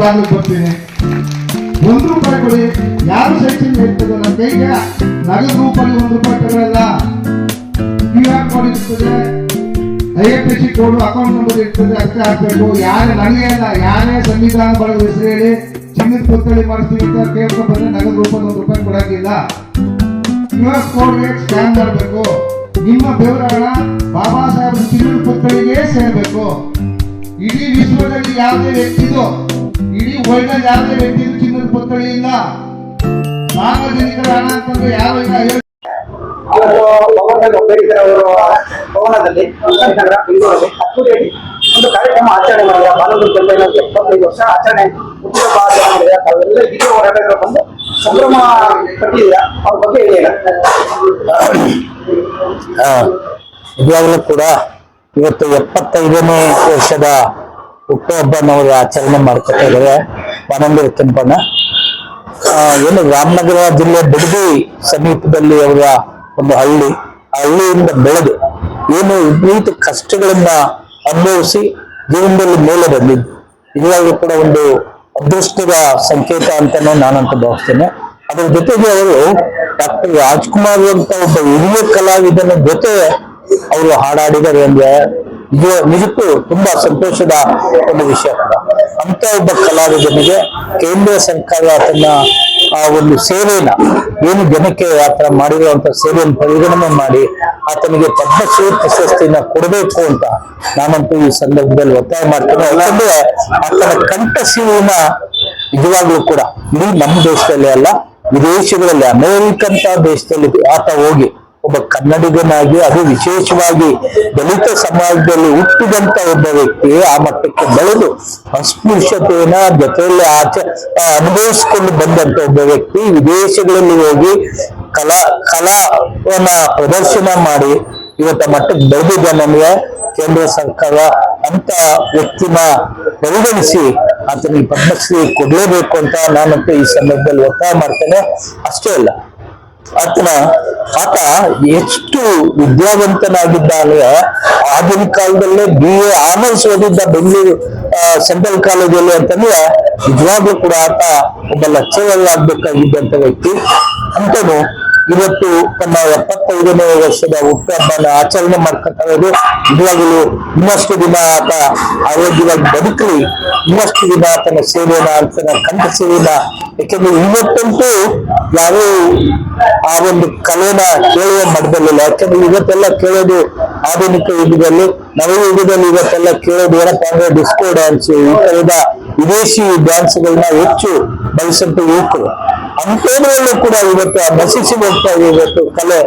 ಬಾಗಿಲು ಬರ್ತೀನಿ ಒಂದು ರೂಪಾಯಿ ಕೊಡಿ. ಯಾರು ಸೆಕ್ಷನ್ ಇರ್ತದೆ ನನ್ನ ಕೈಗೆ? ನಗದು ರೂಪಾಯಿ ಒಂದು ರೂಪಾಯಿ ತಗೊಳ್ಳಲ್ಲ ಕ್ಯೂ ಆರ್ ಕೋಡ್ ಇರ್ತದೆ. I F S C code account number ಇರ್ತದೆ. ಅಷ್ಟೇ ಹಾಕ್ಬೇಕು. ಯಾರು ನನಗೆ ಅಲ್ಲ, ಯಾರೇ ಸಂವಿಧಾನ ಬಳಗ ಹೆಸರು ಹೇಳಿ ಚಿನ್ನದ ಪುತ್ಥಳಿ ಮಾಡಿಸ್ತೀವಿ ಅಂತ ಕೇಳ್ಕೊಂಡು ಬಂದ್ರೆ ನಗದು ರೂಪಾಯಿ ಒಂದು ರೂಪಾಯಿ ಕೊಡಂಗಿಲ್ಲ. ಕ್ಯೂ ಆರ್ ಕೋಡ್ಗೆ ಸ್ಕ್ಯಾನ್ ಮಾಡಬೇಕು. ನಿಮ್ಮ ಬೆವರಣ ಬಾಬಾ ಸಾಹೇಬ್ ಚಿನ್ನದ ಪುತ್ಥಳಿಗೆ ಸೇರಬೇಕು. ಇಡೀ ವಿಶ್ವದಲ್ಲಿ ಯಾವುದೇ ವ್ಯಕ್ತಿದು ಅಲ್ಲಿ ಯಾವುದೇ ವ್ಯಕ್ತಿದು ಚಿನ್ನದ ಪುತ್ಥಳಿ ಇಲ್ಲ. ಸಾರ್ವಜನಿಕರ ಹಣ ಅಂತಂದ್ರೆ ಯಾರು ಇಲ್ಲ ಅವರ ನಗರ ಬೆಂಗಳೂರಲ್ಲಿ ಒಂದು ಕಾರ್ಯಕ್ರಮ ಆಚರಣೆ ಮಾಡಿದ ಬಾಲಗರು ಬೆಂಬಲ ಎಪ್ಪತ್ತೈದು ವರ್ಷ ಆಚರಣೆ ಉತ್ತರ ಭಾರತ ಹಿರಿಯ ಹೋರಾಟಗಾರರು ಬಂದು ಸಂಭ್ರಮ ಪಟ್ಟಿದ್ದೀರಾ ಅವ್ರ ಬಗ್ಗೆ ಹೇಳಿ ಕೂಡ ಇವತ್ತು ಎಪ್ಪತ್ತೈದನೇ ವರ್ಷದ ಹುಟ್ಟುಹಬ್ಬ ನಾವು ಆಚರಣೆ ಮಾಡ್ಕೊತಾ ಇದ್ದಾರೆ. ವಾನಂಬೀರ್ ಕೆಂಪಣ್ಣ ಏನು ರಾಮನಗರ ಜಿಲ್ಲೆ ಬಿಡದಿ ಸಮೀಪದಲ್ಲಿ ಅವರ ಒಂದು ಹಳ್ಳಿ. ಆ ಹಳ್ಳಿಯಿಂದ ಬೆಳೆದು ಏನು ವಿಪರೀತ ಕಷ್ಟಗಳನ್ನ ಅನುಭವಿಸಿ ಜೀವನದಲ್ಲಿ ಮೇಲೆ ಬಂದಿದ್ದು. ನಿಜವಾಗ್ಲೂ ಕೂಡ ಒಂದು ಅದೃಷ್ಟದ ಸಂಕೇತ ಅಂತಾನೆ ನಾನಂತ ಭಾವಿಸ್ತೇನೆ. ಅದರ ಜೊತೆಗೆ ಅವರು ಡಾಕ್ಟರ್ ರಾಜ್ಕುಮಾರ್ ಅಂತ ಒಬ್ಬ ಹಿರಿಯ ಕಲಾವಿದನ ಜೊತೆ ಅವರು ಹಾಡಾಡಿದ್ದಾರೆ ಅಂದ್ರೆ ನಿಜಕ್ಕೂ ತುಂಬಾ ಸಂತೋಷದ ಒಂದು ವಿಷಯ ಕೂಡ. ಅಂತ ಒಬ್ಬ ಕಲಾವಿದನಿಗೆ ಕೇಂದ್ರ ಸರ್ಕಾರ ತನ್ನ, ಆ, ಒಂದು ಸೇವೆಯನ್ನ ಏನು ಜನಕ್ಕೆ ಆತರ ಮಾಡಿರುವಂತ ಸೇವೆಯನ್ನು ಪರಿಗಣನೆ ಮಾಡಿ ಆತನಿಗೆ ಪದ್ಮಶ್ರೀ ಪ್ರಶಸ್ತಿಯನ್ನ ಕೊಡಬೇಕು ಅಂತ ನಾನಂತೂ ಈ ಸಂದರ್ಭದಲ್ಲಿ ಒತ್ತಾಯ ಮಾಡ್ತೇನೆ. ಯಾಕಂದ್ರೆ ಆತನ ಕಂಠ ಸಿಹಿನ ನಿಜವಾಗ್ಲೂ ಕೂಡ ಇಡೀ ನಮ್ಮ ದೇಶದಲ್ಲಿ ಅಲ್ಲ, ವಿದೇಶಗಳಲ್ಲಿ ಅಮೆರಿಕಂತ ದೇಶದಲ್ಲಿ ಆತ ಹೋಗಿ ಒಬ್ಬ ಕನ್ನಡಿಗನಾಗಿ, ಅದು ವಿಶೇಷವಾಗಿ ದಲಿತ ಸಮಾಜದಲ್ಲಿ ಹುಟ್ಟಿದಂತ ಒಬ್ಬ ವ್ಯಕ್ತಿ ಆ ಮಟ್ಟಕ್ಕೆ ಬೆಳೆದು ಅಸ್ಪೃಶ್ಯತೆಯನ್ನ ಜೊತೆಯಲ್ಲಿ ಆಚ ಅನುಭವಿಸಿಕೊಂಡು ಬಂದಂತ ಒಬ್ಬ ವ್ಯಕ್ತಿ ವಿದೇಶಗಳಲ್ಲಿ ಹೋಗಿ ಕಲಾ, ಕಲಾವನ್ನ ಪ್ರದರ್ಶನ ಮಾಡಿ ಇವತ್ತ ಮಟ್ಟಕ್ಕೆ ಬೆಳೆದಿದ್ದ ನಮಗೆ ಕೇಂದ್ರ ಸರ್ಕಾರ ಅಂತ ವ್ಯಕ್ತಿನ ಪರಿಗಣಿಸಿ ಆತನಿಗೆ ಪದ್ಮಶ್ರೀ ಕೊಡಲೇಬೇಕು ಅಂತ ನಾನಂತೂ ಈ ಸಂದರ್ಭದಲ್ಲಿ ಒತ್ತಾಯ ಮಾಡ್ತೇನೆ. ಅಷ್ಟೇ ಅಲ್ಲ ಆತನ ಆತ ಎಷ್ಟು ವಿದ್ಯಾವಂತನಾಗಿದ್ದಾನೆ ಆಗಿನ ಕಾಲದಲ್ಲೇ ಬಿ ಎ ಆನರ್ಸ್ ಓದಿದ್ದ ಬೆಂಗಳೂರು ಸೆಂಟ್ರಲ್ ಕಾಲೇಜಲ್ಲಿ ಅಂತಂದ್ರೆ ನಿಜವಾಗ್ಲೂ ಕೂಡ ಆತ ಒಬ್ಬ ಲೆಕ್ಚರರ್ ಆಗ್ಬೇಕಾಗಿದ್ದಂತ ವ್ಯಕ್ತಿ. ಅಂತನು ಇವತ್ತು ತನ್ನ ಎಪ್ಪತ್ತೈದನೇ ವರ್ಷದ ಹುಟ್ಟುಹಬ್ಬನ ಆಚರಣೆ ಮಾಡ್ಕೊತಾ ಇರೋದು ನಿಜವಾಗಲೂ ಇನ್ನಷ್ಟು ದಿನ ಆತ ಆರೋಗ್ಯವಾಗಿ ಬದುಕಲಿ, ಇನ್ನಷ್ಟು ದಿನ ಆತನ ಸೇವೆನ ಆತನ ಕಂಠ ಸೇವೆನ. ಯಾಕೆಂದ್ರೆ ಇವತ್ತಂತೂ ಯಾರು ಆ ಒಂದು ಕಲೆನ ಕೇಳುವ ಮಟ್ಟದಲ್ಲಿಲ್ಲ. ಯಾಕಂದ್ರೆ ಇವತ್ತೆಲ್ಲ ಕೇಳೋದು ಆಧುನಿಕ ಯುಗದಲ್ಲಿ, ನವ ಯುಗದಲ್ಲಿ ಇವತ್ತೆಲ್ಲ ಕೇಳೋದು ಏನಪ್ಪ ಅಂದ್ರೆ ಡಿಸ್ಕೋ ಡ್ಯಾನ್ಸ್, ಈ ತರದ ವಿದೇಶಿ ಡ್ಯಾನ್ಸ್ಗಳನ್ನ ಹೆಚ್ಚು ಬಳಸಂತ ಯುವಕರು ಅಂಥದ್ರಲ್ಲೂ ಕೂಡ ಇವತ್ತು ಆ ನಶಿಸಿ ಹೋಗ್ತಾ ಇವತ್ತು ಕಲೆ.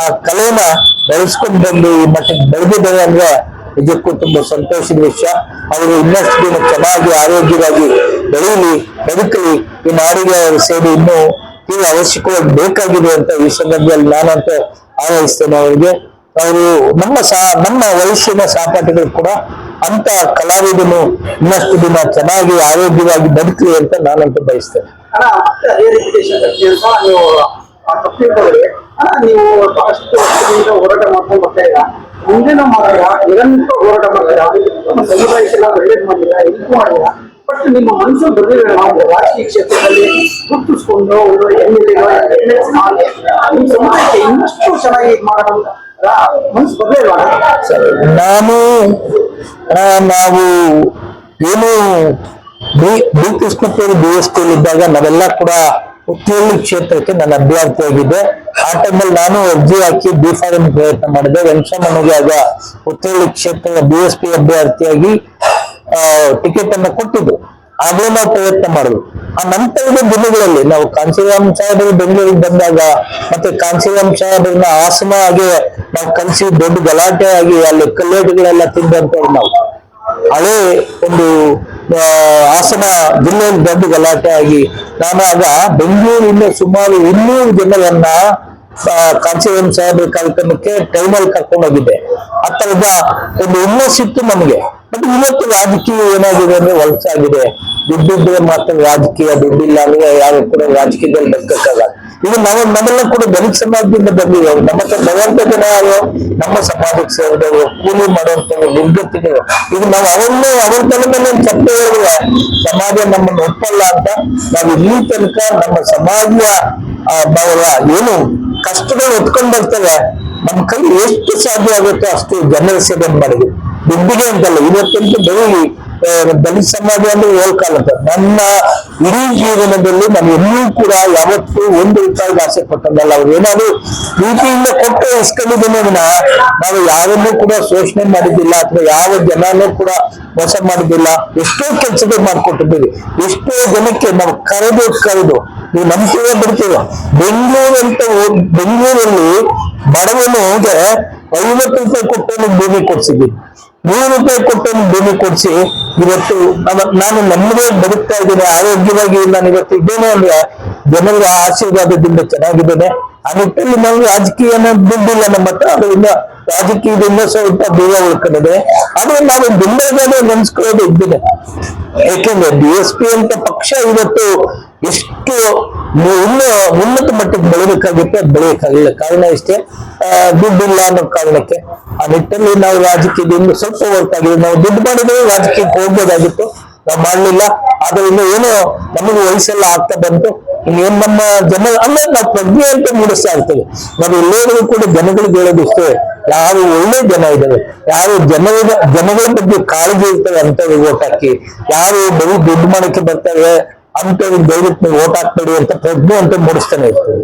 ಆ ಕಲೆನ ಬೆಳೆಸ್ಕೊಂಡು ಬಂದು ಈ ಮಟ್ಟಕ್ಕೆ ಬೆಳೆದಿದ್ದಾರೆ ಅಂದ್ರೆ ನಿಜಕ್ಕೂ ತುಂಬಾ ಸಂತೋಷದ ವಿಷಯ. ಅವರು ಇನ್ನಷ್ಟು ದಿನ ಚೆನ್ನಾಗಿ ಆರೋಗ್ಯವಾಗಿ ಬೆಳೀಲಿ, ಬದುಕಲಿ. ಈ ಅವರ ಸೇವೆ ಇನ್ನೂ ತೀವ್ರ ಅವಶ್ಯಕವಾಗಿ ಬೇಕಾಗಿದೆ ಅಂತ ಈ ಸಂದರ್ಭದಲ್ಲಿ ನಾನಂತೂ ಆರೈಸ್ತೇನೆ ಅವರಿಗೆ. ಅವರು ನಮ್ಮ ಸಹ ನಮ್ಮ ವಯಸ್ಸಿನ ಸಹಪಾಠಿಗಳು ಕೂಡ ಅಂತ ಕಲಾವಿದನು ಇನ್ನಷ್ಟು ದಿನ ಚೆನ್ನಾಗಿ ಆರೋಗ್ಯವಾಗಿ ಬದುಕಲಿ ಅಂತ ನಾನಂತೂ ಬಯಸ್ತೇನೆ. ನೀವು ಹೋರಾಟ ಮಾಡ್ಕೊಂಡು ಬರ್ತಾ ಇಲ್ಲ ಮುಂದಿನ ಹೋರಾಟ ಮಾಡಿಲ್ಲ ಮಾಡಿಲ್ಲ ಬಟ್ ನಿಮ್ಮ ಮನಸ್ಸು ನಾವು ರಾಜಕೀಯ ಕ್ಷೇತ್ರದಲ್ಲಿ ಗುರುತಿಸ್ಕೊಂಡು ಇನ್ನಷ್ಟು ಚೆನ್ನಾಗಿ ಬರ್ಲಿಲ್ವಾ ನಾನು ನಾವು ಏನು ಡಿ ಕೃಷ್ಣಪ್ಪರು ಟಿ ಇದ್ದಾಗ ನಾವೆಲ್ಲ ಕೂಡ ಹುತ್ತಿಹಳ್ಳಿ ಕ್ಷೇತ್ರಕ್ಕೆ ನಾನು ಅಭ್ಯರ್ಥಿಯಾಗಿದ್ದೆ ಆ ಟೈಮಲ್ಲಿ ನಾನು ಅರ್ಜಿ ಹಾಕಿ ಬಿ ಫಾರಂ ಪ್ರಯತ್ನ ಮಾಡಿದೆ. ವೆಂಕಟಮ್ಮನಿಗೆ ಆಗ ಉತ್ತೀರ್ಣ ಕ್ಷೇತ್ರದ ಬಿ ಎಸ್ ಪಿ ಅಭ್ಯರ್ಥಿಯಾಗಿ ಟಿಕೆಟ್ ಅನ್ನು ಕೊಟ್ಟಿದ್ದು ಆಗ್ಲೇ ನಾವು ಪ್ರಯತ್ನ ಮಾಡುದು. ಆ ನಂತರದ ದಿನಗಳಲ್ಲಿ ನಾವು ಕಾಂಚೀರಾಮ್ ಸಾಹೇಬರು ಬೆಂಗಳೂರಿಗೆ ಬಂದಾಗ ಮತ್ತೆ ಕಾಂಚೀರಾಮ್ ಸಾಹೇಬರನ್ನ ಆಸನ ಆಗಿ ನಾವು ಕಲಿಸಿ ದೊಡ್ಡ ಗಲಾಟೆ ಆಗಿ ಅಲ್ಲಿ ಕಲ್ಲೇಟುಗಳೆಲ್ಲ ತಿಂದಂತವ್ರು ನಾವು. ಹಳೆ ಒಂದು ಆಸನ ಜಿಲ್ಲೆಯಲ್ಲಿ ದೊಡ್ಡ ಗಲಾಟೆ ಆಗಿ ನಾನು ಆಗ ಬೆಂಗಳೂರಿಂದ ಸುಮಾರು ಇನ್ನೂರು ಜನರನ್ನ ಆ, ಕಾಂಚೀರಾಮ್ ಸಾಹೇಬ್ರ ಕಾರ್ಯಕ್ರಮಕ್ಕೆ ಟೈಮಲ್ಲಿ ಕರ್ಕೊಂಡು ಹೋಗಿದ್ದೆ. ಆ ಥರದ ಒಂದು ಹುಮ್ಮಸ್ಸಿತ್ತು ನಮಗೆ. ಬಟ್ ಇವತ್ತು ರಾಜಕೀಯ ಏನಾಗಿದೆ ಅಂದ್ರೆ ಹೊಲಸಾಗಿದೆ ದುಡ್ಡಿದ್ರೆ ಮಾತ್ರ ರಾಜಕೀಯ, ದುಡ್ಡಿಲ್ಲ ಅಂದ್ರೆ ಯಾರು ಕೂಡ ರಾಜಕೀಯದಲ್ಲಿ ಬದುಕಕ್ಕಾಗಲ್ಲ. ಇದು ನಾವು ನಮ್ಮೆಲ್ಲ ಕೂಡ ದಲಿತ ಸಮಾಜದಿಂದ ಬಂದಿದ್ದೇವೆ. ನಮ್ಮ ಹತ್ರ ಬರುವಂತ ಜನ ನಮ್ಮ ಸಮಾಜಕ್ಕೆ ಸೇರಿದವರು, ಕೂಲಿ ಮಾಡುವಂತವ್ರು ನಿರ್ಗತಿಗಳು ಈಗ ನಾವು ಅವನ್ನ, ಅವ್ರ ತಲೆ ಮೇಲೆ ಒಂದು ಸಮಾಜ ನಮ್ಮನ್ನು ಒಪ್ಪಲ್ಲ ಅಂತ ನಾವು ಇಲ್ಲಿ ತನಕ ನಮ್ಮ ಸಮಾಜ ಏನು ಕಷ್ಟಗಳು ಹೊತ್ಕೊಂಡ್ ಬರ್ತವೆ. ನಮ್ಮ ಕೈ ಎಷ್ಟು ಸಾಧ್ಯ ಆಗುತ್ತೋ ಅಷ್ಟು ಜನರ ಸೇವೆ ಮಾಡಿದ್ವಿ ದುಡ್ಡಿಗೆ ಅಂತಲ್ಲ, ಇವತ್ತಂತೂ ಬರೀ ದಲಿತ ಸಮಾಜ ಅಂದ್ರೆ ಹೇಳ್ಕಾಲತ್ತ ನನ್ನ ಇಡೀ ಜೀವನದಲ್ಲಿ ನಾನು ಎಲ್ಲೂ ಕೂಡ ಯಾವತ್ತೂ ಒಂದು ರೂಪಾಯಿಗೆ ಆಸೆ ಪಟ್ಟಂಗಲ್ಲ. ಅವ್ರು ಏನಾದ್ರು ಪ್ರೀತಿಯಿಂದ ಕೊಟ್ಟು ಇಸ್ಕೊಂಡಿದ್ದೇನೆ ನಾವು ಯಾರನ್ನೂ ಕೂಡ ಶೋಷಣೆ ಮಾಡಿದ್ದಿಲ್ಲ ಅಥವಾ ಯಾವ ಜನನೂ ಕೂಡ ಮೋಸ ಮಾಡಿದ್ದಿಲ್ಲ. ಎಷ್ಟೋ ಕೆಲಸಗಳು ಮಾಡ್ಕೊಟ್ಟಿದ್ದೀವಿ. ಎಷ್ಟೋ ಜನಕ್ಕೆ ನಾವು ಕರೆದು ಕರೆದು, ನೀವು ನಂಬ್ತೀವೋ ಬಿಡ್ತೀವ ಬೆಂಗಳೂರು ಅಂತ ಬೆಂಗಳೂರಲ್ಲಿ ಬಡವನಿಗೆ ಐವತ್ತು ರೂಪಾಯಿ ಕೊಟ್ಟು ಭೂಮಿ ಕೊಡ್ಸಿದ್ದೀನಿ ನೂರು ರೂಪಾಯಿ ಕೊಟ್ಟು ಭೂಮಿ ಕೊಡ್ಸಿ. ಇವತ್ತು ನಾನು ನಮ್ಮದೇ ಬದುಕ್ತಾ ಇದ್ದೀನಿ, ಆರೋಗ್ಯವಾಗಿ ನಾನು ಇವತ್ತು ಇದ್ದೇನೆ ಅಂದ್ರೆ ಜನರ ಆಶೀರ್ವಾದದಿಂದ ಚೆನ್ನಾಗಿದ್ದೇನೆ. ಆ ನಿಟ್ಟಲ್ಲಿ ನಾವು ರಾಜಕೀಯ ದುಡ್ಡಿಲ್ಲ ನಮ್ಮ ಹತ್ರ ಅದರಿಂದ ರಾಜಕೀಯದಿಂದ ಸ್ವಲ್ಪ ದೂರ ಉಳ್ಕೊಂಡಿದೆ. ಆದ್ರೆ ನಾವು ಬೆಂಬಲಗಾನೆ ನೆನ್ಸ್ಕೊಳ್ಳೋದು ಇದ್ದೇನೆ. ಯಾಕೆಂದ್ರೆ ಬಿ ಎಸ್ ಪಿ ಅಂತ ಪಕ್ಷ ಇವತ್ತು ಎಷ್ಟು ಮು- ಇನ್ನು ಉನ್ನತ ಮಟ್ಟಕ್ಕೆ ಬೆಳಿಬೇಕಾಗಿತ್ತು, ಅದು ಬೆಳೆಯಕ್ಕಾಗಲಿಲ್ಲ ಕಾರಣ ಇಷ್ಟೇ ದುಡ್ಡಿಲ್ಲ ಅನ್ನೋ ಕಾರಣಕ್ಕೆ. ಆ ನಿಟ್ಟಲ್ಲಿ ನಾವು ರಾಜಕೀಯದಿಂದ ಸ್ವಲ್ಪ ಹೊರತಾಗಿದೆ ನಾವು ದುಡ್ಡು ಮಾಡಿದ್ರೆ ರಾಜಕೀಯಕ್ಕೆ ಹೋಗ್ಬೋದಾಗಿತ್ತು. ನಾವು ಮಾಡಲಿಲ್ಲ. ಆದ್ರಿಂದ ಏನೋ ನಮಗೆ ವಯಸ್ಸೆಲ್ಲ ಆಗ್ತಾ ಬಂತು. ಇನ್ನೇನು ನಮ್ಮ ಜನ, ಅಲ್ಲ, ನಾವು ಪ್ರಜ್ಞೆ ಅಂತ ಮೂಡಿಸ್ತಾ ಇರ್ತೇವೆ. ನಾವು ಎಲ್ಲರಿಗೂ ಕೂಡ ಜನಗಳಿಗೆ ಹೇಳೋದು ಇಷ್ಟೇ. ಯಾರು ಒಳ್ಳೆ ಜನ ಇದ್ದಾರೆ, ಯಾರು ಜನರ ಜನಗಳ ಬಗ್ಗೆ ಕಾಳಜಿ ಇರ್ತವೆ ಅಂತ ಓಟ್ ಹಾಕಿ. ಯಾರು ಬರೀ ದುಡ್ಡು ಮಾಡಕ್ಕೆ ಬರ್ತಾರೆ ಅಂತವ್ರಿಗೆ ದಯವಿಟ್ಟು ನೀವು ಓಟ್ ಹಾಕ್ಬೇಡಿ ಅಂತ ಪ್ರಜ್ಞೆ ಅಂತ ಮೂಡಿಸ್ತಾನೆ ಇರ್ತೇವೆ